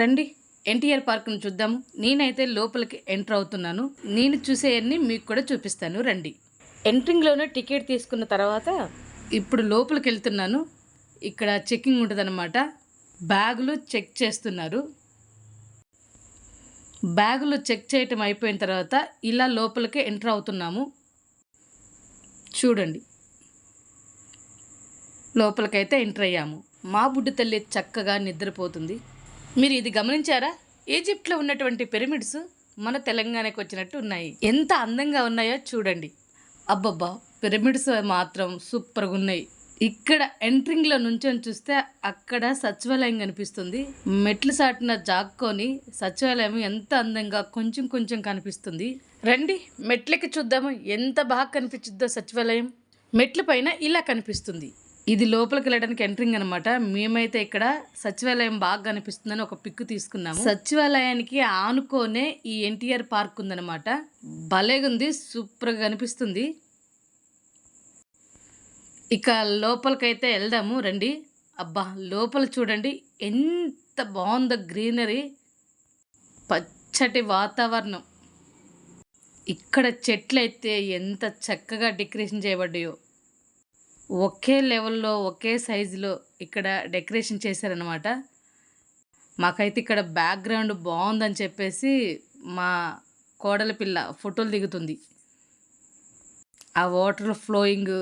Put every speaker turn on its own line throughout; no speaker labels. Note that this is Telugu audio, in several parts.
రండి. ఎన్టీఆర్ పార్క్ను చూద్దాము. నేనైతే లోపలికి ఎంటర్ అవుతున్నాను. నేను చూసేయన్ని మీకు కూడా చూపిస్తాను. రండి. ఎంట్రింగ్లోనే టికెట్ తీసుకున్న తర్వాత ఇప్పుడు లోపలికి వెళ్తున్నాను. ఇక్కడ చెక్కింగ్ ఉంటుందన్నమాట. బ్యాగులు చెక్ చేస్తున్నారు. బ్యాగులు చెక్ చేయటం అయిపోయిన తర్వాత ఇలా లోపలికి ఎంటర్ అవుతున్నాము. చూడండి. లోపలికైతే ఎంటర్ అయ్యాము. మా బుడ్డి తల్లి చక్కగా నిద్రపోతుంది. మీరు ఇది గమనించారా? ఈజిప్ట్లో ఉన్నటువంటి పిరమిడ్స్ మన తెలంగాణకు వచ్చినట్టు ఉన్నాయి. ఎంత అందంగా ఉన్నాయో చూడండి. అబ్బబ్బా పిరమిడ్స్ మాత్రం సూపర్గా ఉన్నాయి. ఇక్కడ ఎంట్రింగ్లో నుంచొని చూస్తే అక్కడ సచివాలయం కనిపిస్తుంది. మెట్లు సాటిన జాక్కొని సచివాలయం ఎంత అందంగా కొంచెం కొంచెం కనిపిస్తుంది. రండి మెట్లకి చూద్దాము. ఎంత బాగా కనిపించుద్దో సచివాలయం. మెట్ల పైన ఇలా కనిపిస్తుంది. ఇది లోపలికి వెళ్ళడానికి ఎంట్రింగ్ అనమాట మేమైతే ఇక్కడ సచివాలయం బాగా కనిపిస్తుందని ఒక పిక్ తీసుకున్నాము. సచివాలయానికి ఆనుకోనే ఈ ఎన్టీఆర్ పార్క్ ఉందన్నమాట. భలేగా ఉంది సూపర్గా కనిపిస్తుంది. ఇక లోపలికైతే వెళ్దాము రండి. అబ్బా లోపల చూడండి ఎంత బాగుందో గ్రీనరీ. పచ్చటి వాతావరణం. ఇక్కడ చెట్లు అయితే ఎంత చక్కగా డెకరేషన్ చేయబడ్డాయో. ఒకే లెవెల్లో ఒకే సైజులో ఇక్కడ డెకరేషన్ చేశారనమాట మాకైతే ఇక్కడ బ్యాక్గ్రౌండ్ బాగుందని చెప్పేసి మా కోడల పిల్ల ఫోటోలు దిగుతుంది. ఆ వాటర్ ఫ్లోయింగ్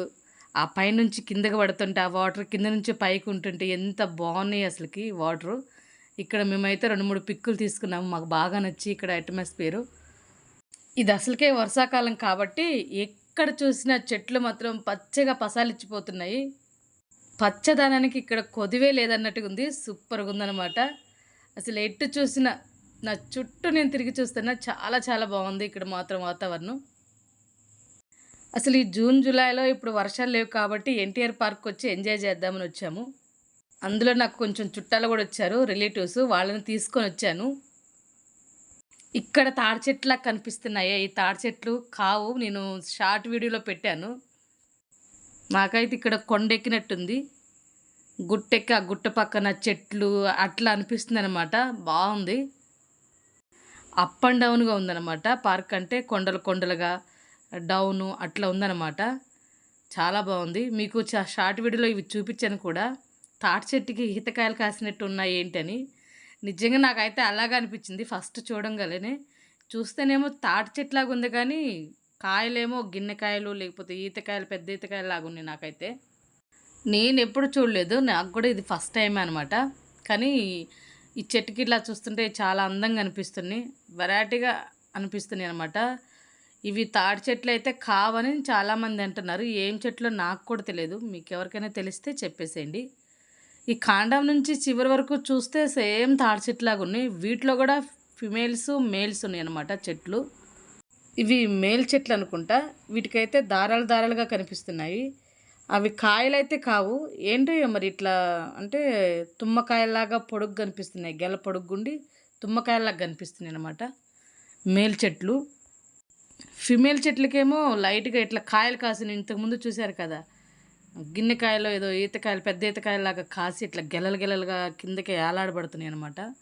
ఆ పైనుంచి కిందకి పడుతుంటే ఆ వాటర్ కింద నుంచి పైకి ఉంటుంటే ఎంత బాగున్నాయి అసలుకి వాటరు. ఇక్కడ మేమైతే రెండు మూడు పిక్కులు తీసుకున్నాము మాకు బాగా నచ్చి ఇక్కడ అట్మాస్ఫియరు. ఇది అసలుకే వర్షాకాలం కాబట్టి ఎక్కడ చూసినా చెట్లు మాత్రం పచ్చగా పసాలిచ్చిపోతున్నాయి. పచ్చదనానికి ఇక్కడ కొదివే లేదన్నట్టుగా ఉంది. సూపర్గా ఉందన్నమాట. అసలు ఎటు చూసినా నా చుట్టూ నేను తిరిగి చూస్తున్నా చాలా చాలా బాగుంది ఇక్కడ మాత్రం వాతావరణం. అసలు ఈ జూన్ జూలైలో ఇప్పుడు వర్షాలు లేవు కాబట్టి ఎన్టీఆర్ పార్క్ వచ్చి ఎంజాయ్ చేద్దామని వచ్చాము. అందులో నాకు కొంచెం చుట్టాలు కూడా వచ్చారు రిలేటివ్స్. వాళ్ళని తీసుకొని వచ్చాను. ఇక్కడ తాడి చెట్లా కనిపిస్తున్నాయి. ఈ తాడి చెట్లు కావు. నేను షార్ట్ వీడియోలో పెట్టాను. నాకైతే ఇక్కడ కొండెక్కినట్టుంది. గుట్టెక్కి ఆ గుట్ట పక్కన చెట్లు అట్లా అనిపిస్తుంది అనమాట బాగుంది. అప్ అండ్ డౌన్గా ఉందన్నమాట. పార్క్ అంటే కొండలు కొండలుగా డౌను అట్లా ఉందన్నమాట. చాలా బాగుంది. మీకు చా- షార్ట్ వీడియోలో ఇవి చూపించాను కూడా. తాటి చెట్టుకి ఈతకాయలు కాసినట్టు ఉన్నాయి ఏంటని. నిజంగా నాకైతే అలాగా అనిపించింది ఫస్ట్ చూడంగానే చూస్తేనేమో తాటి చెట్లాగా ఉంది కానీ కాయలేమో గిన్నెకాయలు లేకపోతే ఈతకాయలు పెద్ద ఈతకాయలు లాగా ఉన్నాయి నాకైతే. నేను ఎప్పుడు చూడలేదు నాకు కూడా ఇది ఫస్ట్ టైం అనమాట కానీ ఈ చెట్టుకి ఇట్లా చూస్తుంటే చాలా అందంగా అనిపిస్తుంది వెరైటీగా అనిపిస్తున్నాయి అనమాట ఇవి తాడి చెట్లు అయితే కావని చాలామంది అంటున్నారు ఏం చెట్లు నాకు కూడా తెలియదు మీకు ఎవరికైనా తెలిస్తే చెప్పేసేయండి. ఈ కాండం నుంచి చివరి వరకు చూస్తే సేమ్ తాడి చెట్లాగా ఉన్నాయి. వీటిలో కూడా ఫిమేల్స్ మేల్స్ ఉన్నాయి అనమాట చెట్లు. ఇవి మేల్ చెట్లు అనుకుంటా. వీటికైతే దారాలు దారాలుగా కనిపిస్తున్నాయి. అవి కాయలైతే కావు. ఏంటో మరి ఇట్లా అంటే తుమ్మకాయలాగా పొడుగు కనిపిస్తున్నాయి. గెల పొడుగుండి తుమ్మకాయలాగా కనిపిస్తున్నాయి అనమాట మేల్ చెట్లు. ఫిమేల్ చెట్లకేమో లైట్గా ఇట్లా కాయలు కాసిన ఇంతకుముందు చూశారు కదా. గిన్నెకాయలో ఏదో ఈతకాయలు పెద్ద ఈతకాయలాగా కాసి ఇట్లా గెలలు గెలలుగా కిందకి ఏలాడబడుతున్నాయి అనమాట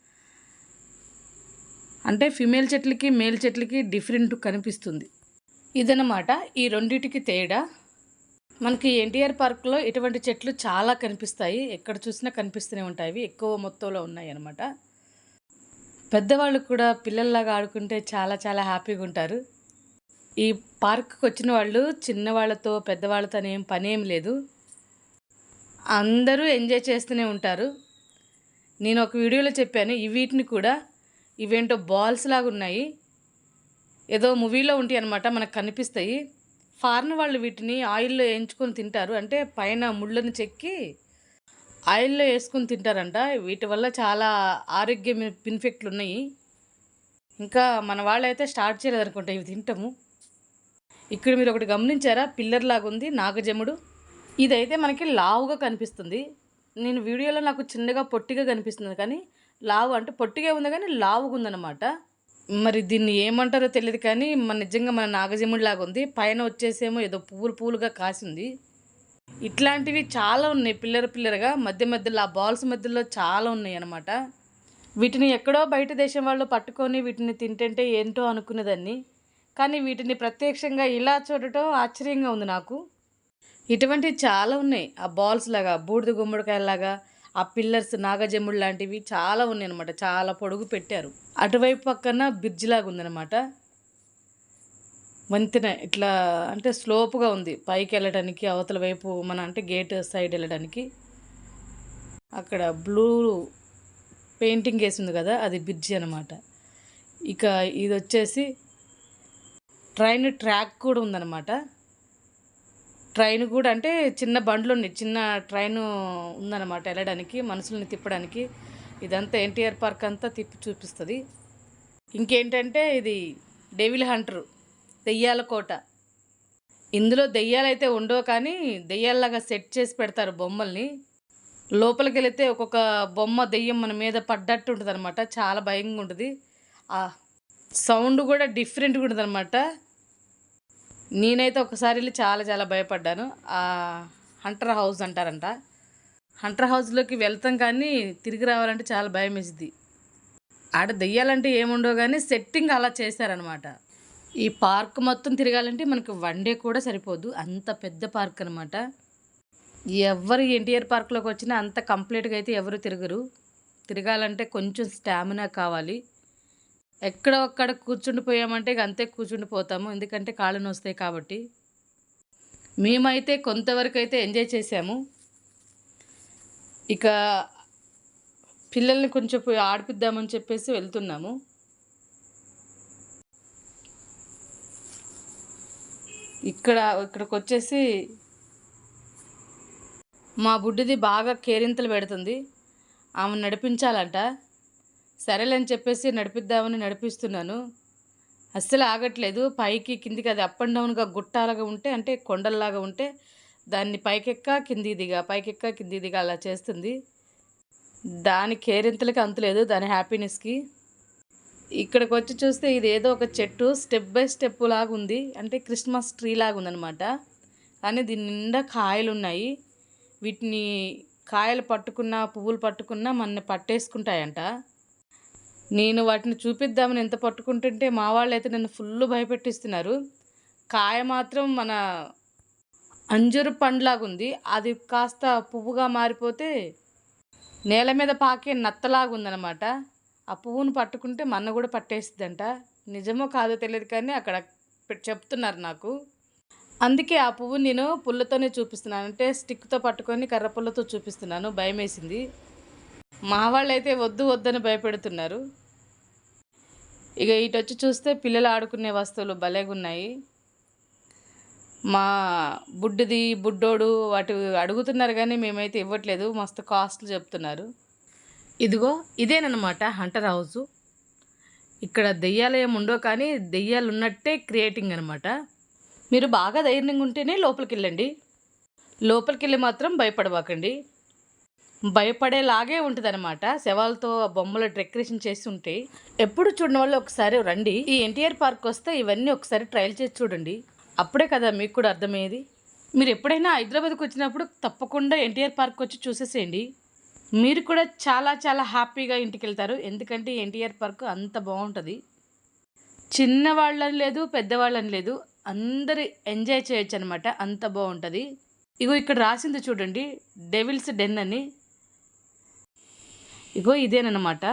అంటే ఫిమేల్ చెట్లకి మేల్ చెట్లకి డిఫరెంట్ కనిపిస్తుంది. ఇదనమాట ఈ రెండిటికి తేడా. మనకి ఎన్టీఆర్ పార్క్లో ఇటువంటి చెట్లు చాలా కనిపిస్తాయి. ఎక్కడ చూసినా కనిపిస్తూనే ఉంటాయి. ఎక్కువ మొత్తంలో ఉన్నాయి అన్నమాట. పెద్దవాళ్ళు కూడా పిల్లల్లాగా ఆడుకుంటే చాలా చాలా హ్యాపీగా ఉంటారు. ఈ పార్క్కి వచ్చిన వాళ్ళు చిన్నవాళ్ళతో పెద్దవాళ్ళతో అనేం పని ఏం లేదు. అందరూ ఎంజాయ్ చేస్తూనే ఉంటారు. నేను ఒక వీడియోలో చెప్పాను ఈ వీటిని కూడా ఇవేంటో బాల్స్ లాగా ఉన్నాయి ఏదో మూవీలో ఉంటాయి అనమాట మనకు కనిపిస్తాయి. ఫారిన్ వాళ్ళు వీటిని ఆయిల్లో వేయించుకొని తింటారు. అంటే పైన ముళ్ళను చెక్కి ఆయిల్లో వేసుకొని తింటారంట. వీటి వల్ల చాలా ఆరోగ్య బెనిఫిట్లు ఉన్నాయి. ఇంకా మన వాళ్ళైతే స్టార్ట్ చేయలేదనుకుంటా ఇవి తింటాము. ఇక్కడ మీరు ఒకటి గమనించారా? పిల్లర్ లాగా ఉంది నాగజముడు. ఇదైతే మనకి లావుగా కనిపిస్తుంది. నేను వీడియోలో నాకు చిన్నగా పొట్టిగా కనిపిస్తుంది కానీ లావు అంటే పొట్టిగా ఉంది కానీ లావుగా ఉందన్నమాట మరి దీన్ని ఏమంటారో తెలియదు కానీ మన నిజంగా మన నాగజముడి లాగా ఉంది పైన వచ్చేసేమో ఏదో పువ్వులు పువ్వులుగా కాసింది. ఇట్లాంటివి చాలా ఉన్నాయి పిల్లర పిల్లరగా. మధ్య మధ్యలో ఆ బాల్స్ మధ్యలో చాలా ఉన్నాయి అన్నమాట వీటిని ఎక్కడో బయట దేశం వాళ్ళు పట్టుకొని వీటిని తింటుంటే ఏంటో అనుకునేదాన్ని. కానీ వీటిని ప్రత్యక్షంగా ఇలా చూడటం ఆశ్చర్యంగా ఉంది నాకు. ఇటువంటివి చాలా ఉన్నాయి. ఆ బాల్స్ లాగా బూడిద గుమ్మడికాయలాగా ఆ పిల్లర్స్ నాగజమ్ముడు లాంటివి చాలా ఉన్నాయి అనమాట చాలా పొడుగు పెట్టారు. అటువైపు పక్కన బ్రిడ్జ్ లాగా ఉందన్నమాట. వంతెన ఇట్లా అంటే స్లోప్గా ఉంది. పైకి వెళ్ళడానికి అవతల వైపు మన అంటే గేట్ సైడ్ వెళ్ళడానికి అక్కడ బ్లూ పెయింటింగ్ వేసింది కదా అది బ్రిడ్జి అనమాట ఇక ఇది వచ్చేసి ట్రైన్ ట్రాక్ కూడా ఉందన్నమాట. ట్రైన్ కూడా అంటే చిన్న బండ్లు ఉన్నాయి. చిన్న ట్రైన్ ఉందన్నమాట వెళ్ళడానికి మనుషుల్ని తిప్పడానికి. ఇదంతా ఎన్టీఆర్ పార్క్ అంతా తిప్పి చూపిస్తుంది. ఇంకేంటంటే ఇది డెవిల్ హంటర్ దెయ్యాల కోట. ఇందులో దెయ్యాలైతే ఉండవు కానీ దెయ్యాల్లాగా సెట్ చేసి పెడతారు బొమ్మల్ని. లోపలికి వెళితే ఒక్కొక్క బొమ్మ దెయ్యం మన మీద పడ్డట్టు ఉంటుంది అనమాట చాలా భయంగా ఉంటుంది ఆ సౌండ్ కూడా డిఫరెంట్గా ఉంటుంది అనమాట నేనైతే ఒకసారి వెళ్ళి చాలా చాలా భయపడ్డాను. ఆ హంటర్ హౌస్ అంటారంట. హంటర్ హౌస్లోకి వెళ్తాం కానీ తిరిగి రావాలంటే చాలా భయం వేసింది ఆడ దెయ్యాలంటే ఏముండవు కానీ సెట్టింగ్ అలా చేశారనమాట ఈ పార్క్ మొత్తం తిరగాలంటే మనకి వన్ డే కూడా సరిపోదు. అంత పెద్ద పార్క్ అనమాట ఎవరు ఎన్టీఆర్ పార్క్లోకి వచ్చినా అంత కంప్లీట్గా అయితే ఎవరు తిరగరు. తిరగాలంటే కొంచెం స్టామినా కావాలి. ఎక్కడ ఒక్కడ కూర్చుండిపోయామంటే ఇక అంతే కూర్చుండిపోతాము. ఎందుకంటే కాళ్ళు నొస్తాయి కాబట్టి. మేమైతే కొంతవరకు అయితే ఎంజాయ్ చేసాము ఇక పిల్లల్ని కొంచెం పోయి ఆడిపిద్దామని చెప్పేసి వెళ్తున్నాము. ఇక్కడ ఇక్కడికి వచ్చేసి మా బుడ్డిది బాగా కేరింతలు పెడుతుంది. ఆమె నడిపించాలంట. సరేలని చెప్పేసి నడిపిద్దామని నడిపిస్తున్నాను. అస్సలు ఆగట్లేదు. పైకి కిందికి అది అప్ అండ్ డౌన్గా గుట్టాలుగా ఉంటే అంటే కొండల్లాగా ఉంటే దాన్ని పైకెక్క కింది దిగా పైకెక్క కింది దిగా అలా చేస్తుంది. దాని కేరింతలకి అంతులేదు దాని హ్యాపీనెస్కి ఇక్కడికి వచ్చి చూస్తే ఇది ఏదో ఒక చెట్టు స్టెప్ బై స్టెప్ లాగా ఉంది. అంటే క్రిస్మస్ ట్రీ లాగా ఉందనమాట కానీ దీని నిండా కాయలు ఉన్నాయి. వీటిని కాయలు పట్టుకున్న పువ్వులు పట్టుకున్న మన పట్టేసుకుంటాయంట. నేను వాటిని చూపిద్దామని ఎంత పట్టుకుంటుంటే మా వాళ్ళు అయితే నన్ను ఫుల్ భయపెట్టిస్తున్నారు. కాయ మాత్రం మన అంజూరు పండ్లాగా ఉంది అది కాస్త పువ్వుగా మారిపోతే నేల మీద పాకే నత్తలాగా ఉందన్నమాట ఆ పువ్వును పట్టుకుంటే మన్న కూడా పట్టేస్తుందంట నిజమో కాదో తెలియదు కానీ అక్కడ చెప్తున్నారు నాకు. అందుకే ఆ పువ్వు నేను పుల్లతోనే చూపిస్తున్నాను. అంటే స్టిక్తో పట్టుకొని కర్ర పుల్లతో చూపిస్తున్నాను. భయం వేసింది మా వాళ్ళు అయితే వద్దు వద్దని భయపెడుతున్నారు. ఇక ఇటు వచ్చి చూస్తే పిల్లలు ఆడుకునే వస్తువులు భలేగా ఉన్నాయి మా బుడ్డిది బుడ్డోడు వాటి అడుగుతున్నారు కానీ మేమైతే ఇవ్వట్లేదు. మస్తు కాస్ట్లు చెప్తున్నారు. ఇదిగో ఇదేనమాట హంటర్ హౌస్ ఇక్కడ దెయ్యాలు ఏమి ఉండవు కానీ దెయ్యాలు ఉన్నట్టే క్రియేటింగ్ అనమాట మీరు బాగా ధైర్యంగా ఉంటేనే లోపలికి వెళ్ళండి లోపలికి వెళ్ళి మాత్రం భయపడబాకండి భయపడేలాగే ఉంటుంది అనమాట శవాలతో బొమ్మలు డెకరేషన్ చేసి ఉంటే ఎప్పుడు చూడని వాళ్ళు ఒకసారి రండి. ఈ ఎన్టీఆర్ పార్క్ వస్తే ఇవన్నీ ఒకసారి ట్రయల్ చేసి చూడండి. అప్పుడే కదా మీకు కూడా అర్థమయ్యేది. మీరు ఎప్పుడైనా హైదరాబాద్కి వచ్చినప్పుడు తప్పకుండా ఎన్టీఆర్ పార్క్ వచ్చి చూసేసేయండి. మీరు కూడా చాలా చాలా హ్యాపీగా ఇంటికి వెళ్తారు. ఎందుకంటే ఎన్టీఆర్ పార్క్ అంత బాగుంటుంది. చిన్నవాళ్ళని లేదు పెద్దవాళ్ళని లేదు అందరు ఎంజాయ్ చేయొచ్చు అనమాట అంత బాగుంటుంది. ఇగో ఇక్కడ రాసింది చూడండి. డెవిల్స్ డెన్ అని. ఇగో ఇదేనమాట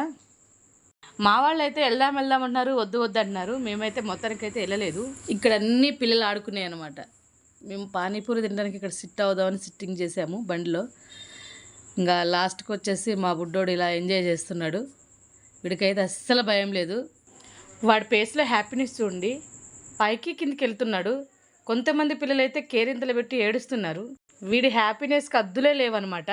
మా వాళ్ళు అయితే వెళ్దాం వెళ్దాం అంటున్నారు వద్దు వద్దు అంటున్నారు. మేమైతే మొత్తానికి అయితే వెళ్ళలేదు. ఇక్కడ అన్ని పిల్లలు ఆడుకున్నాయి అనమాట మేము పానీపూరి తినడానికి ఇక్కడ సిట్ అవుదామని సిట్టింగ్ చేసాము బండిలో. ఇంకా లాస్ట్కి వచ్చేసి మా బుడ్డోడు ఇలా ఎంజాయ్ చేస్తున్నాడు. వీడికైతే అస్సలు భయం లేదు. వాడి పేస్లో హ్యాపీనెస్ చూడండి. పైకి కిందికి వెళ్తున్నాడు. కొంతమంది పిల్లలైతే కేరింతలు పెట్టి ఏడుస్తున్నారు. వీడి హ్యాపీనెస్కి అద్దులే లేవన్నమాట.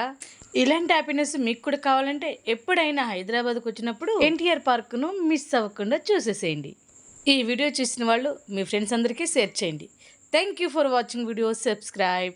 ఇలాంటి హ్యాపీనెస్ మీకు కూడా కావాలంటే ఎప్పుడైనా హైదరాబాద్కు వచ్చినప్పుడు ఎన్టీఆర్ పార్క్ను మిస్ అవ్వకుండా చూసేసేయండి. ఈ వీడియో చూసిన వాళ్ళు మీ ఫ్రెండ్స్ అందరికీ షేర్ చేయండి. Thank you for watching video subscribe